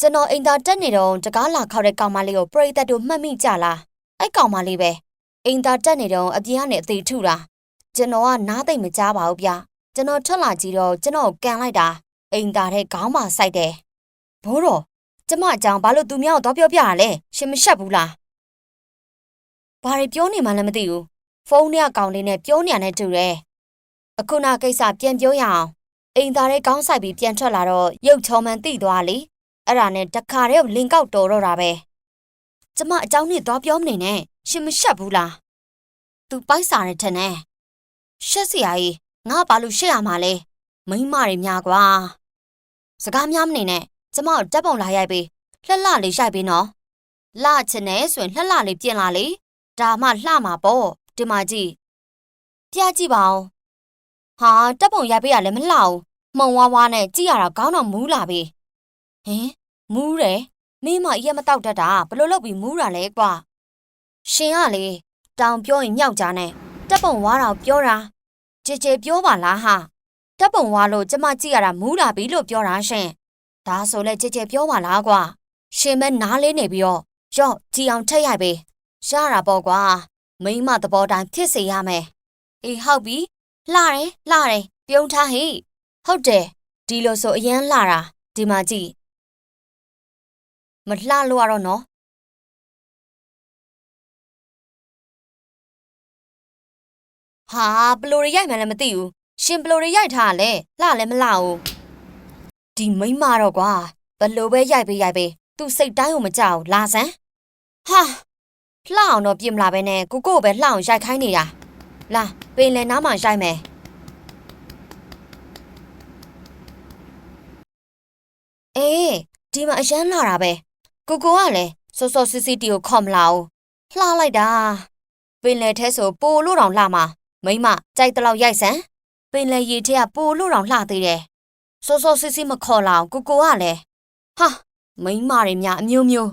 ကျွန်တော်အိမ်သာတက်နေတော့တကားလာခောက်တဲ့ကောင်မလေးကိုပရိသတ်တို့မှတ်မိကြလားအဲ့ကောင်မလေးပဲအိမ်သာတက်နေတော့အပြင်ကနေအသေးထုတာကျွန်တော်ကနားသိမ့်မကြားပါဘူးဗျကျွန်တော်ထွက်လာကြည့်တော့ကျွန်တော်ကိုကန်လိုက်တာအိမ်သာတဲ့ခေါင်းမှာစိုက်တယ်ဘိုးတော်ကျမအကြောင်းဘာလို့သူများကိုတော့ပြောပြရလဲရှင်မရှက်ဘူးလားဘာတွေပြောနေမှလည်းမသိဘူးဖုန်းထဲကကောင်လေးနဲ့ပြောနေရတဲ့တူတယ်အခုနာကိစ္စပြန်ပြောရအောင်အိမ်သာတဲ့ခေါင်းစိုက်ပြီးပြန်ထွက်လာတော့ရုပ်ချောမှန်တိသွားလေ အဲ့ဒါနဲ့တခါတည်းလင်ကောက်တော်တော့တာပဲကျမအเจ้าနဲ့သွားပြောမနေနဲ့ရှင်မရှက်ဘူးလားသူပိုက်စားနေထင်တယ်ရှက်စရာကြီးငါဘာလို့ရှက်ရမှာလဲမိန်းမတွေများကွာစကားများမနေနဲ့ကျမတို့တက်ပုံလာရိုက်ပေးလှလှလေးရိုက်ပေးနော်လှချင်နေဆိုရင်လှလှလေးပြင်လာလေဒါမှလှမှာပေါ့ဒီမှာကြည့်ပြကြည့်ပါဦးဟာတက်ပုံရိုက်ပေးရလည်းမလှဘူးမှုံဝါးဝါးနဲ့ကြည့်ရတာခေါင်းတော့မူးလာပြီ ဟင် မူးတယ်မင်းမအရက်မတောက်တတ်တာဘလို့လုပ်ပြီးမူးတာလဲကွာရှင်ကလေတောင်ပြောရင်မြောက်ကြနဲ့တက်ပုံဝါတော့ပြောတာကြည်ကြည်ပြောပါလားဟာတက်ပုံဝါလို့ကျမကြည့်ရတာမူးလာပြီလို့ပြောတာရှင်ဒါဆိုလဲကြည်ကြည်ပြောပါလားကွာရှင်မဲနားလေးနေပြီးတော့ရော့ကြည်အောင်ထက်ရိုက်ပေးရတာပေါ့ကွာမိမသဘောတိုင်းဖြစ်စေရမယ်အေးဟုတ်ပြီလှတယ်လှတယ်ပြုံးထားဟိဟုတ်တယ်ဒီလိုဆိုအရန်လှတာဒီမှာကြည့် မလှလို့ရတော့နော်ဟာဘလိုတွေရိုက်မှန်းလည်းမသိဘူးရှင်ဘလိုတွေရိုက်ထားရလဲလှလည်းမလှဘူးဒီမိန်းမတော့ကွာဘလိုပဲရိုက်ပေးရိုက်ပေးသူစိတ်တိုင်းကိုမကြောက်လာစမ်းဟာလှအောင်တော့ပြင်မလာပဲနဲ့ကိုကိုကိုပဲလှအောင်ရိုက်ခိုင်းနေတာလာပင်လယ်နားမှာရိုက်မယ်အေးဒီမှာအရန်လှတာပဲ ကိုကိုကလည်းစောစောစစ်စစ်တီကိုခေါ်မလာဘူးလှလိုက်တာပင်လယ်ထဲဆိုပိုလို့တောင်လှမှာမိမကြိုက်တလောက်ရိုက်စမ်းပင်လယ်ရေထဲကပိုလို့တောင်လှသေးတယ်စောစောစစ်စစ်မခေါ်လာအောင်ကိုကိုကလည်းဟာမိမတွေများအမျိုးမျိုး